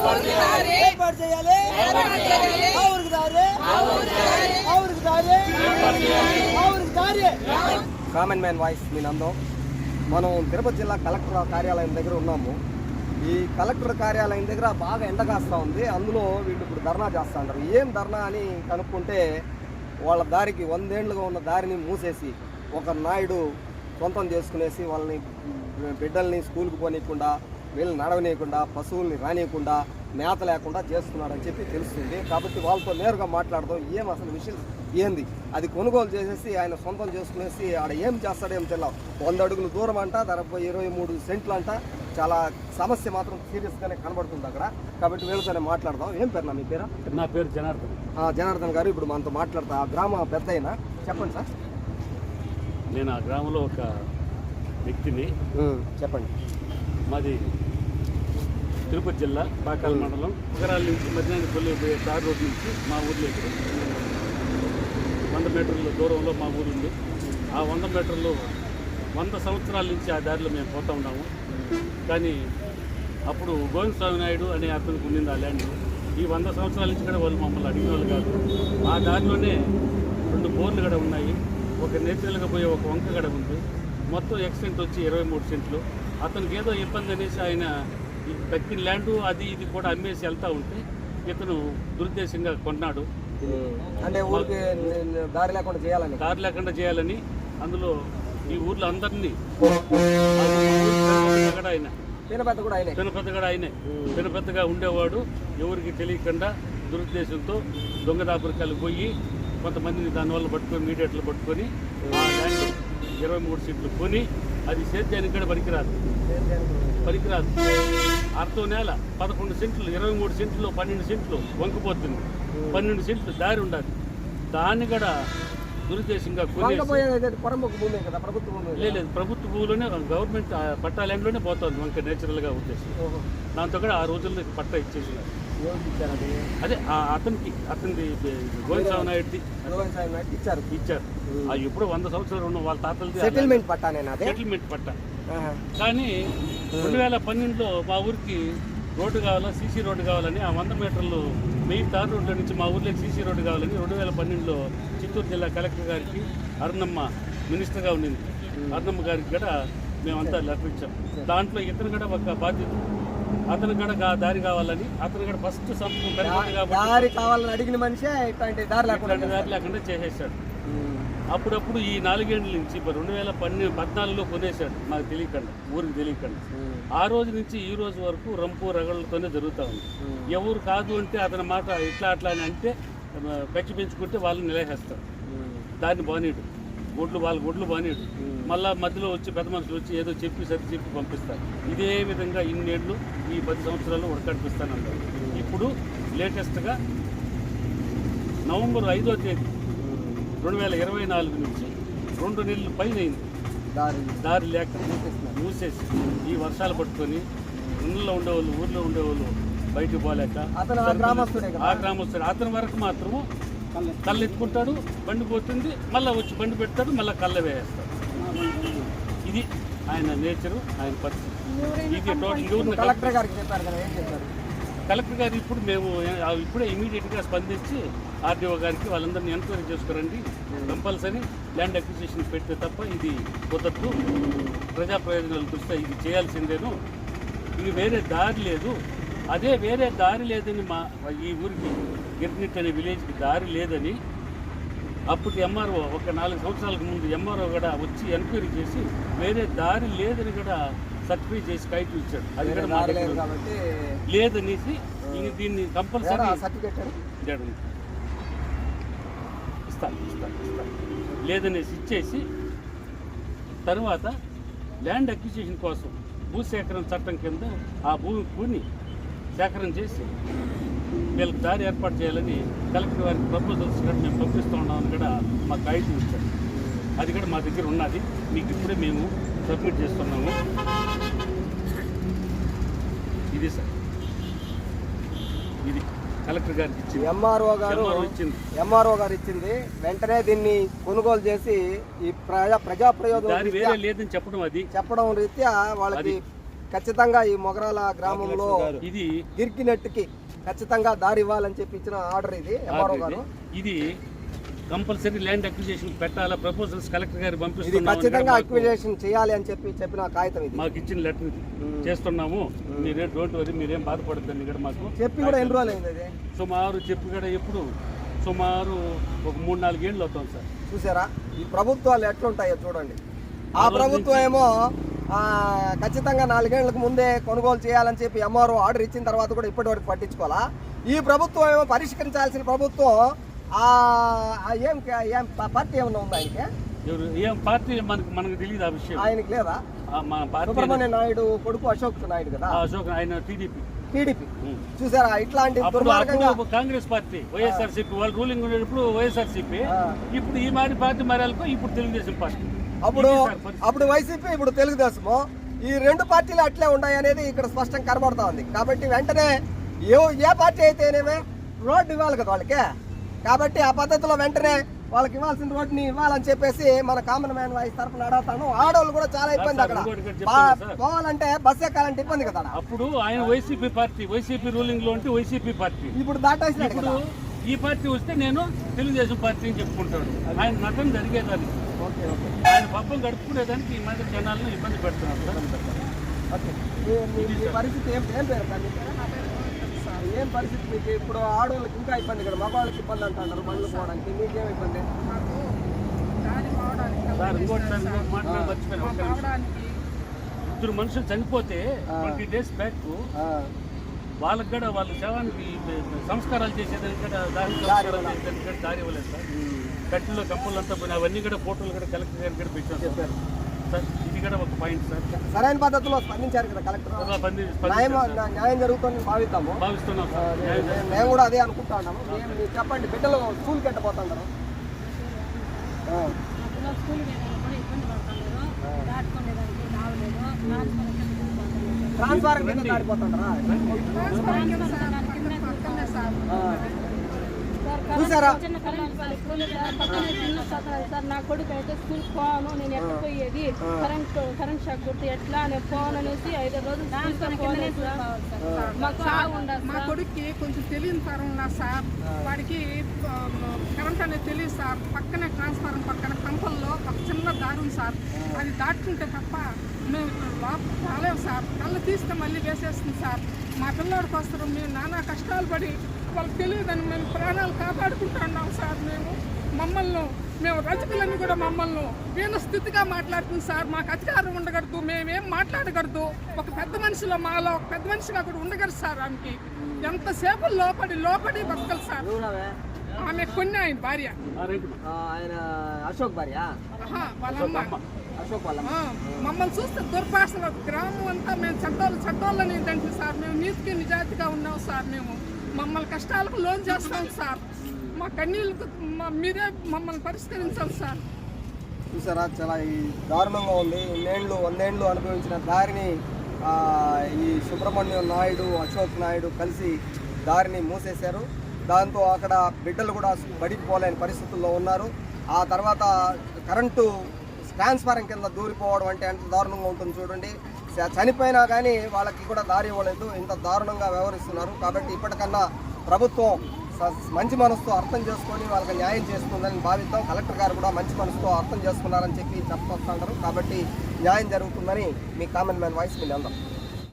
ఏర్పాటు చేయాలి. దారి దారి దారి కామన్ మ్యాన్ వాయిస్ మీ నందం. మనం తిరుపతి జిల్లా కలెక్టర్ కార్యాలయం దగ్గర ఉన్నాము. ఈ కలెక్టర్ కార్యాలయం దగ్గర బాగా ఎండ కాస్తా ఉంది. అందులో వీళ్ళు ఇప్పుడు ధర్నా చేస్తా ఉంటారు ఏం ధర్నా అని కనుక్కుంటే వాళ్ళ దారికి వందేళ్ళుగా ఉన్న దారిని మూసేసి ఒక నాయుడు సొంతం చేసుకునేసి వాళ్ళని బిడ్డల్ని స్కూల్కి పోనీయకుండా వీళ్ళని నడవనీయకుండా పశువుల్ని రానియకుండా మేత లేకుండా చేస్తున్నాడని చెప్పి తెలుస్తుంది. కాబట్టి వాళ్ళతో నేరుగా మాట్లాడదాం. ఏం అసలు విషయం? ఏంది? అది కొనుగోలు చేసేసి ఆయన సొంతం చేసుకునేసి ఆడ ఏం చేస్తాడేం తెలియదు వంద అడుగులు దూరం అంట దాదాపు ఇరవై మూడు సెంట్లు అంట. చాలా సమస్య మాత్రం సీరియస్గానే కనబడుతుంది అక్కడ. కాబట్టి వీళ్ళతోనే మాట్లాడదాం. ఏం పేరు నా మీ పేరా? నా పేరు జనార్దన్. ఆ, జనార్దన్ గారు ఇప్పుడు మనతో మాట్లాడతా. ఆ గ్రామ పెద్ద అయినా చెప్పండి సార్. నేను ఆ గ్రామంలో ఒక వ్యక్తిని చెప్పండి. మాది తిరుపతి జిల్లా పాకాల మండలం నగరాల నుంచి మధ్యాహ్నం కొల్లి పోయే తార్ రోడ్ నుంచి మా ఊర్లోకి వంద మీటర్ల దూరంలో మా ఊరు ఉంది. ఆ వంద మీటర్లు వంద సంవత్సరాల నుంచి ఆ దారిలో మేము పోతా ఉన్నాము. కానీ అప్పుడు గోవింద స్వామి నాయుడు అనే అతనికి ఉండింది ఆ ల్యాండ్. ఈ వంద సంవత్సరాల నుంచి కూడా వాళ్ళు మమ్మల్ని అడిగిన వాళ్ళు కాదు. ఆ దారిలోనే రెండు బోర్లు కూడా ఉన్నాయి. ఒక నేచురల్గా పోయే ఒక వంక కూడా ఉంది. మొత్తం ఎక్స్టెంట్ వచ్చి ఇరవై మూడు సెంట్లు. అతనికి ఏదో ఇబ్బంది అనేసి ఆయన ఈ ల్యాండ్ అది ఇది కూడా అమ్మేసి వెళ్తూ ఉంటే ఇతను దురుద్దేశంగా కొన్నాడు. అంటే ఊరికి దారి లేకుండా చేయాలని. దారి లేకుండా చేయాలని అందులో ఈ ఊర్లో అందరినీ ఆయన. పీన పెద్ద కూడా ఆయనే. ఆయనే పెద్దగా ఉండేవాడు. ఎవరికి తెలియకుండా దురుద్దేశంతో దొంగ దాపురికాయలు పోయి కొంతమందిని దానివల్ల పట్టుకొని మీడియేట్లు పట్టుకొని ఇరవై మూడు సీట్లు కొని అది సేద్యానికి కూడా పనికిరాదు. పనికిరాదు. అర్థం నేల పదకొండు సెంట్లు ఇరవై మూడు సెంట్లు పన్నెండు సెంట్లు వంకపోతుంది. పన్నెండు సెంట్లు దారి ఉండాలి. దాన్ని కూడా దురుద్దేశంగా లేదు ప్రభుత్వ భూమిలోనే గవర్నమెంట్ పట్టా ల్యాండ్లోనే పోతుంది వంక నేచురల్గా ఉద్దేశం. దాంతో కూడా ఆ రోజుల్లో పట్టా ఇచ్చేసినారు. ఇచ్చారు అది? అతనికి నాయుడిది. గోవింద్ సాయి నాయుడు ఇచ్చారు. ఇచ్చారు. ఆ ఎప్పుడో వంద సంవత్సరాలు ఉన్న వాళ్ళ తాతలది సెటిల్మెంట్ అదే? సెటిల్మెంట్ పట్టా. కానీ రెండు వేల పన్నెండులో మా ఊరికి రోడ్డు కావాలా సీసీ రోడ్డు కావాలని ఆ వంద మీటర్లు మెయిన్ తార్ రోడ్ల నుంచి మా ఊర్లోకి సీసీ రోడ్డు కావాలని రెండు వేల పన్నెండులో చిత్తూరు జిల్లా కలెక్టర్ గారికి అరుణమ్మ మినిస్టర్గా ఉండింది. అరుణమ్మ గారికి కూడా మేమంతా ఇచ్చాం. దాంట్లో ఇతను కూడా ఒక బాధ్యత. అతను కూడా దారి కావాలని అతను కూడా ఫస్ట్ సంతకం దారి కావాలని అడిగిన మనిషే దారి లేకుండా చేసేసాడు. అప్పుడప్పుడు ఈ నాలుగేళ్ళ నుంచి ఇప్పుడు రెండు వేల పన్నెండు పద్నాలుగులో కొనేశాడు మాకు తెలియకుండా ఊరికి తెలియకుండా. ఆ రోజు నుంచి ఈ రోజు వరకు రంపు రగళ్ళతోనే జరుగుతూ ఉంది. ఎవరు కాదు అంటే అతని మాట ఇట్లా అట్లా అని అంటే పెంచి పెంచుకుంటే వాళ్ళని నిలహేస్తారు దాన్ని బానీడు. గుడ్లు వాళ్ళ గుడ్లు బానీడు. మళ్ళా మధ్యలో వచ్చి పెద్ద మనుషులు వచ్చి ఏదో చెప్పి సరి చెప్పి పంపిస్తారు. ఇదే విధంగా ఇన్నేళ్ళు ఈ పది సంవత్సరాలు ఉడకడిపిస్తానన్నారు. ఇప్పుడు లేటెస్ట్గా నవంబర్ ఐదో తేదీ రెండు వేల ఇరవై నాలుగు నుంచి రెండు నెలలు పైన అయింది దారి దారి లేక మూసేసి ఈ వర్షాలు పట్టుకొని ఇళ్ళలో ఉండేవాళ్ళు ఊర్లో ఉండేవాళ్ళు బయటికి పోలేక అతను ఆ గ్రామస్తుడే అతని వరకు మాత్రము కళ్ళు ఎత్తుకుంటాడు. బండి పోతుంది మళ్ళీ వచ్చి బండి పెడతాడు మళ్ళీ కళ్ళ వేస్తాడు ఇది ఆయన నేచరు ఆయన పరిస్థితి. ఇది టోటల్ కలెక్టర్ గారికి చెప్పారు కదా ఏం చెప్పారు? కలెక్టర్ గారు ఇప్పుడు మేము ఇప్పుడే ఇమీడియట్గా స్పందించి ఆర్డీఓ గారికి వాళ్ళందరినీ ఎంక్వైరీ చేసుకురండి. కంపల్సరీ ల్యాండ్ అక్విజిషన్ పెడితే తప్ప ఇది కుదరదు. ప్రజా ప్రయోజనాల దృష్ట్యా ఇది చేయాల్సిందేను. ఇది వేరే దారి లేదు. అదే వేరే దారి లేదని మా ఈ ఊరికి గిర్నిట్ అనే విలేజ్కి దారి లేదని అప్పుడు ఎంఆర్ఓ ఒక నాలుగు సంవత్సరాలకు ముందు ఎంఆర్ఓ కూడా వచ్చి ఎంక్వైరీ చేసి వేరే దారి లేదని కూడా సర్టిఫై చేసి కైట్లు ఇచ్చాడు. అది కూడా మా దగ్గర లేదనేసి ఇంక దీన్ని కంపల్సరీ సర్టిఫికేట్ ఇస్తాను ఇస్తాను ఇస్తాను లేదనేసి ఇచ్చేసి తర్వాత ల్యాండ్ అక్విజిషన్ కోసం భూసేకరణ చట్టం కింద ఆ భూమి కూని సేకరణ చేసి వీళ్ళకి దారి ఏర్పాటు చేయాలని కలెక్టర్ వారికి ప్రపోజల్స్ కూడా మేము పంపిస్తూ ఉన్నామని కూడా మా కాగితం ఇచ్చారు అది కూడా మా దగ్గర ఉన్నది. మీకు ఇప్పుడే మేము సబ్మిట్ చేస్తున్నాము. ఇది సార్. ఇది కలెక్టర్ గారికి ఇచ్చింది. ఎంఆర్ఓ గారు ఎంఆర్ఓ ఇచ్చింది. ఎంఆర్ఓ గారు ఇచ్చింది. వెంటనే దీన్ని కొనుగోలు చేసి ఈ ప్రజా ప్రజా ప్రయోజనం వేరే లేదని చెప్పడం అది. చెప్పడం రీత్యా వాళ్ళకి. ఖచ్చితంగా ఈ మొగరాల గ్రామంలో ఇది గిరికినట్టుకి ఖచ్చితంగా దారి ఇవ్వాలని చెప్పి ఇచ్చిన ఆర్డర్ ఇది ఎంఆర్ఓ గారు. ఇది కంపల్సరీ ల్యాండ్ అక్విజిషన్ పెట్టాలా? ప్రపోజల్స్ కలెక్టర్ గారు మాకు- అక్విజేషన్ చేయాలి అని చెప్పి చెప్పిన కాగితం ఇది. మాకు ఇచ్చిన లెటర్ చేస్తున్నాము. మీరేం డోంట్ వరీ మీరేం బాధపడద్దండి ఇక్కడ మాకు. చెప్పి కూడా ఎన్ని రోజులు అయింది సుమారు చెప్పి కూడా ఎప్పుడు? సుమారు ఒక మూడు నాలుగేళ్ళు అవుతుంది సార్. చూసారా? ఈ ప్రభుత్వాలు ఎట్లుంటాయో చూడండి. ఆ ప్రభుత్వం ఏమో ఖచ్చితంగా నాలుగేళ్ళకు ముందే కొనుగోలు చేయాలని చెప్పి ఎంఆర్ఓ ఆర్డర్ ఇచ్చిన తర్వాత కూడా ఇప్పటి వరకు పట్టించుకోవాలా? ఈ ప్రభుత్వం ఏమో పరిష్కరించాల్సిన ప్రభుత్వం ఏం ఏం పార్టీ ఏమన్నా ఉందా ఆయనకి? ఏం పార్టీ మనకు మనకు తెలియదు ఆ విషయం. ఆయనకి లేదా? మన పార్టీ సుబ్రహ్మణ్య నాయుడు కొడుకు అశోక్ నాయుడు కదా? అశోక్ ఆయన టీడీపీ. టీడీపీ. చూసారా? ఇట్లాంటి అప్పుడు దుర్మార్గంగా అప్పుడు కాంగ్రెస్ పార్టీ వైఎస్ఆర్సీపీ. వాళ్ళు రూలింగ్ ఉండేటప్పుడు వైఎస్ఆర్సీపీ. ఇప్పుడు ఈ మారి పార్టీ మారాలకు ఇప్పుడు తెలుగుదేశం పార్టీ. అప్పుడు ఇది సార్ పరిస్థితి. అప్పుడు వైసీపీ ఇప్పుడు తెలుగుదేశము. ఈ రెండు పార్టీలు అట్లే ఉన్నాయి అనేది ఇక్కడ స్పష్టంగా కనబడతా ఉంది. కాబట్టి వెంటనే ఏ ఏ పార్టీ అయితేనేమే రోడ్డు ఇవ్వాలి కదా వాళ్ళకి? కాబట్టి ఆ పద్ధతిలో వెంటనే వాళ్ళకి ఇవ్వాల్సిన రోడ్డుని ఇవ్వాలని చెప్పేసి మన కామన్ మ్యాన్ వాయిస్ తరఫున అడుగుతాను. ఆడవాళ్ళు కూడా చాలా ఇబ్బంది అక్కడ. పోవాలంటే బస్ ఎక్కాలంటే ఇబ్బంది కదా. అప్పుడు ఆయన వైసీపీ పార్టీ వైసీపీ రూలింగ్లో ఉంటే వైసీపీ పార్టీ. ఇప్పుడు దాటేసినాడు ఇప్పుడు ఈ పార్టీ వస్తే నేను తెలుగుదేశం పార్టీ అని చెప్పుకుంటాడు. ఆయన నటన జరిగేదానికి ఓకే ఓకే. ఆయన పబ్బం గడుపుకునేదానికి ఈ మధ్య జనాలను ఇబ్బంది పెడుతున్నారు పరిస్థితి ఏం పేరు? ఏం పరిస్థితి మీకు? ఇప్పుడు ఆడవాళ్ళకి ఇంకా ఇబ్బంది కదా. మగవాళ్ళకి ఇబ్బంది అంటున్నారు బండ్లు పోవడానికి. మీకేం ఇబ్బంది. ఇద్దరు మనుషులు చనిపోతే ట్వంటీ డేస్ బ్యాక్ ఆ, వాళ్ళకి కూడా వాళ్ళ శవానికి సంస్కారాలు చేసేదానికి కూడా సంస్కారాలు చేసేదానికి దారి ఇవ్వలేదు సార్. కట్టెల్లో కప్పులు అంతా పోయినా అవన్నీ కూడా ఫోటోలు కూడా కలెక్టర్ గారికి కూడా పెట్టాం సార్. చెప్పారు సార్ ఇది కూడా ఒక పాయింట్ సార్. సరైన పద్ధతిలో స్పందించారు కదా కలెక్టర్. న్యాయం. న్యాయం జరుగుతుందని భావిద్దాము. భావిస్తున్నాం ఆ, సార్ న్యాయం మే- మేము కూడా అదే అనుకుంటా ఉన్నాము. మేము- మీరు చెప్పండి బిడ్డలు స్కూల్కి రావలేదు ట్రాన్స్ఫారం కింద దాడిపోతుంటారా పిల్లలు సార్ సార్ సార్ నా కొడుకు అయితే స్కూల్ పోను నేను ఎక్కడ పోయేది? కరెంట్ కరెంట్ షాక్ కొట్టి ఎట్లా నేను పోను అనేసి ఐదు రోజులు సార్. మా కొడుక్కి కొంచెం తెలియని తరం ఉన్నా సార్. వాడికి కరెంట్ అనేది తెలియదు సార్. పక్కనే ట్రాన్స్ఫారం పక్కన కంపల్లో ఒక చిన్న దారి ఉంది సార్. అది దాటుకుంటే తప్ప మేము రాలేము సార్. కళ్ళు తీస్తే మళ్ళీ వేసేస్తుంది సార్. మా పిల్లోడికి వస్తారు. మేము నానా కష్టాలు పడి వాళ్ళకి తెలియదని మేము ప్రాణాలు కాపాడుకుంటున్నాం సార్ మేము. మమ్మల్ని మేము రజకులని కూడా మమ్మల్ని వీణ స్థితిగా మాట్లాడుతుంది సార్. మాకు అధికారం ఉండగలదు మేమేం మాట్లాడగలదు ఒక పెద్ద మనిషిలో మాలో ఒక పెద్ద మనిషిగా కూడా ఉండగలదు సార్ ఆమెకి. ఎంతసేపు లోపడి లోపడి బతకలు సార్? ఆమె కొన్ని ఆయన భార్య. ఆయన అశోక్ భార్య? ఆహా, వాళ్ళ అమ్మ. అశోక్ వాళ్ళ ఆ, మమ్మల్ని చూస్తే దుర్భాషలు. గ్రామం అంతా మేము చట్టాలు చట్టాలని ఏంటంటే సార్ మేము నీతికి నిజాయితీగా ఉన్నాం సార్ మేము. మమ్మల్ని కష్టాలకు లోన్ చేస్తాం సార్. మా కన్నీళ్ళకు మా- మీరే మమ్మల్ని పరిష్కరించాలి సార్. చూసారా చాలా ఈ దారుణంగా ఉంది. ఇన్నేళ్ళు వందేళ్ళు అనుభవించిన దారిని ఈ సుబ్రహ్మణ్యం నాయుడు అశోక్ నాయుడు కలిసి దారిని మూసేశారు. దాంతో అక్కడ బిడ్డలు కూడా బడికి పోలేని పరిస్థితుల్లో ఉన్నారు. ఆ తర్వాత కరెంటు ట్రాన్స్ఫారం కింద దూరిపోవడం అంటే ఎంత దారుణంగా ఉంటుంది చూడండి. చనిపోయినా కానీ వాళ్ళకి కూడా దారి ఇవ్వలేదు. ఇంత దారుణంగా వ్యవహరిస్తున్నారు. కాబట్టి ఇప్పటికన్నా ప్రభుత్వం స- మంచి మనసుతో అర్థం చేసుకొని వాళ్ళకి న్యాయం చేస్తుందని భావిద్దాం. కలెక్టర్ గారు కూడా మంచి మనసుతో అర్థం చేసుకున్నారని చెప్పి చెప్పొస్తున్నారు కాబట్టి న్యాయం జరుగుతుందని మీ కామన్ మ్యాన్ వాయిస్ మీరు అందం